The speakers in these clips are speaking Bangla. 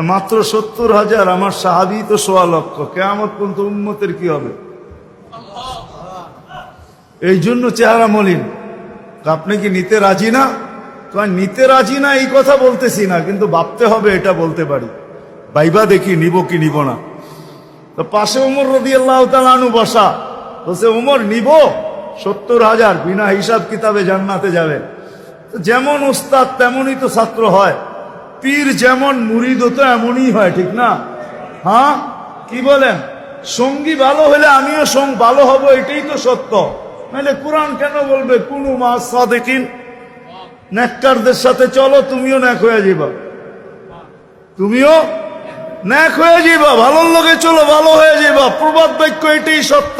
মাত্র সত্তর হাজার আমার সাহাবি তো সোয়া লক্ষ। কেমন পর্যন্ত উন্মতের কি হবে? এই জন্য চেহারা মলিন। আপনি কি নিতে রাজি না? তো নিতে রাজি না এই কথা বলতেছি না, কিন্তু ভাবতে হবে এটা বলতে পারি। বাইবা দেখি, নিব কি নিব না। তো পাশে উমর রদি আল্লাহ তালু বসা। বলছে, উমর, নিব? সত্তর হাজার, বিনা হিসাব কিতাবে জান্নাতে যাবে। যেমন উস্তাদ তেমনই তো ছাত্র হয়। পীর যেমন মুরিদ তো এমনই হয়, ঠিক না? হ্যাঁ? কি বলেন? সঙ্গী ভালো হলে আমিও সঙ্গ ভালো হব, এটাই তো সত্য। নাহলে কোরআন কেন বলবে? কোন মা সাদেকিন। নেককারদের সাথে চলো, তুমিও ন্যাক হয়ে যাবা তুমিও ন্যাক হয়ে যাবা ভালোর লোকে চলো, ভালো হয়ে যাবা প্রবাদ বাক্য এটাই সত্য।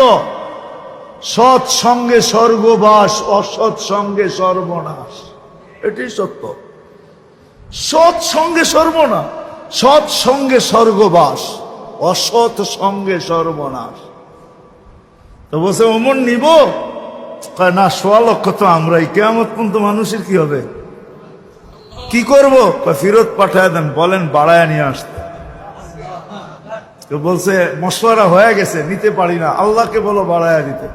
সৎ সঙ্গে স্বর্গবাস অসৎ সঙ্গে সর্বনাশ। এটাই সত্য। সৎ সঙ্গে সর্বনাশ সৎ সঙ্গে স্বর্গবাস, অসৎ সঙ্গে সর্বনাশ। তো বসে অমন নিব? না, সোয়া লক্ষ তো আমরাই। কেমন পর্যন্ত মানুষের কি হবে? কি করব? ফিরত পাঠায় দেন, বলেন বাড়ায় নিয়ে আসতে। তো বলছে মশওয়ারা হয়ে গেছে, নিতে পারি না। আল্লাহকে বলো বাড়ায় দিতে।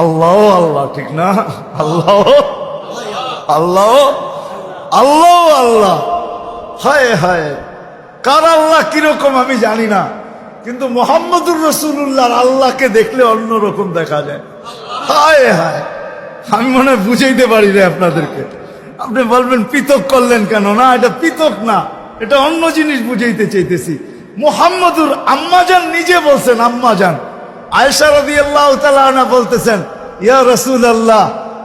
আল্লাহ আল্লাহ, ঠিক না? আল্লাহ আল্লাহ আল্লাহ আল্লাহ। হায় হায়। কার আল্লাহ কীরকম আমি জানি না। কিন্তু মোহাম্মদুর রসুল্লাহর আল্লাহকে দেখলে অন্যরকম দেখা যায়। হায় হায়। আমি মনে হয় বুঝাইতে পারি রে আপনাদেরকে। আপনি বলবেন, পৃথক করলেন কেন? না, এটা পৃথক না। এটা অন্য জিনিস বুঝাইতে চাইতেছি। মোহাম্মদুর আম্মাজান নিজে বলছেন, আম্মাজান। আয়সা রবি আল্লাহ বলতেছেন, ইয়া রসুল আল্লাহ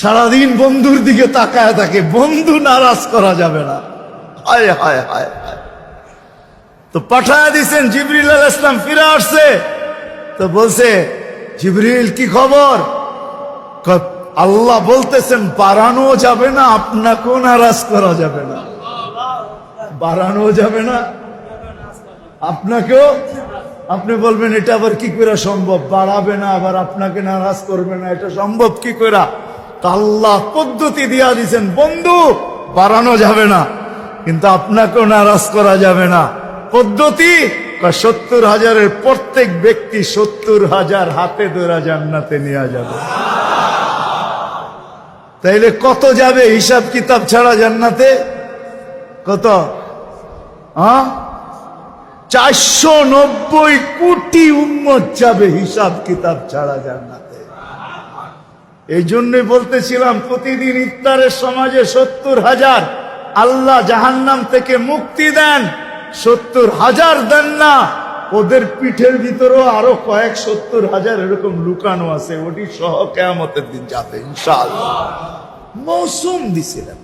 সারাদিন বন্ধুর দিকে তাকায় থাকে, বন্ধু নারাজ করা যাবে না। হায় হায় হায় তো পাঠায় দিছেন জিবরিল আল ইসলাম, ফিরে আসছে। তো বলছে, জিবরিল, কি খবর? আল্লাহ বলতেছেন বাড়ানো যাবে না, আপনাকেও নারাজ করা যাবে না। বাড়ানো যাবে না, আপনাকেও? আপনি বলবেন, এটা আবার কি করে সম্ভব? বাড়াবে না, আবার আপনাকে নারাজ করবে না, এটা সম্ভব কি করে? আল্লাহ পদ্ধতি দিয়া দিছেন, বন্ধু, বাড়ানো যাবে না, কিন্তু আপনাকেও নারাজ করা যাবে না। পদ্ধতি? সত্তর হাজারের প্রত্যেক ব্যক্তি সত্তর হাজার হাতে ধরা জান্নাতে নেওয়া যাবে। তাইলে কত যাবে হিসাব কিতাব ছাড়া জান্নাতে? কত? হ্যাঁ চারশো নব্বই কোটি উম্মত যাবে হিসাব কিতাব ছাড়া জান্নাতে। এই জন্যই বলতেছিলাম, প্রতিদিন ইফতারের সমাজে সত্তর হাজার। আল্লাহ জাহান্নাম থেকে মুক্তি দেন, সত্তর হাজার দেন না। ওদের পিঠের ভিতরেও আরও কয়েক সত্তর হাজার এরকম লুকানো আছে, ওটি সহ কেমতের দিন যাবে ইনশাল মৌসুম দিছিলেন।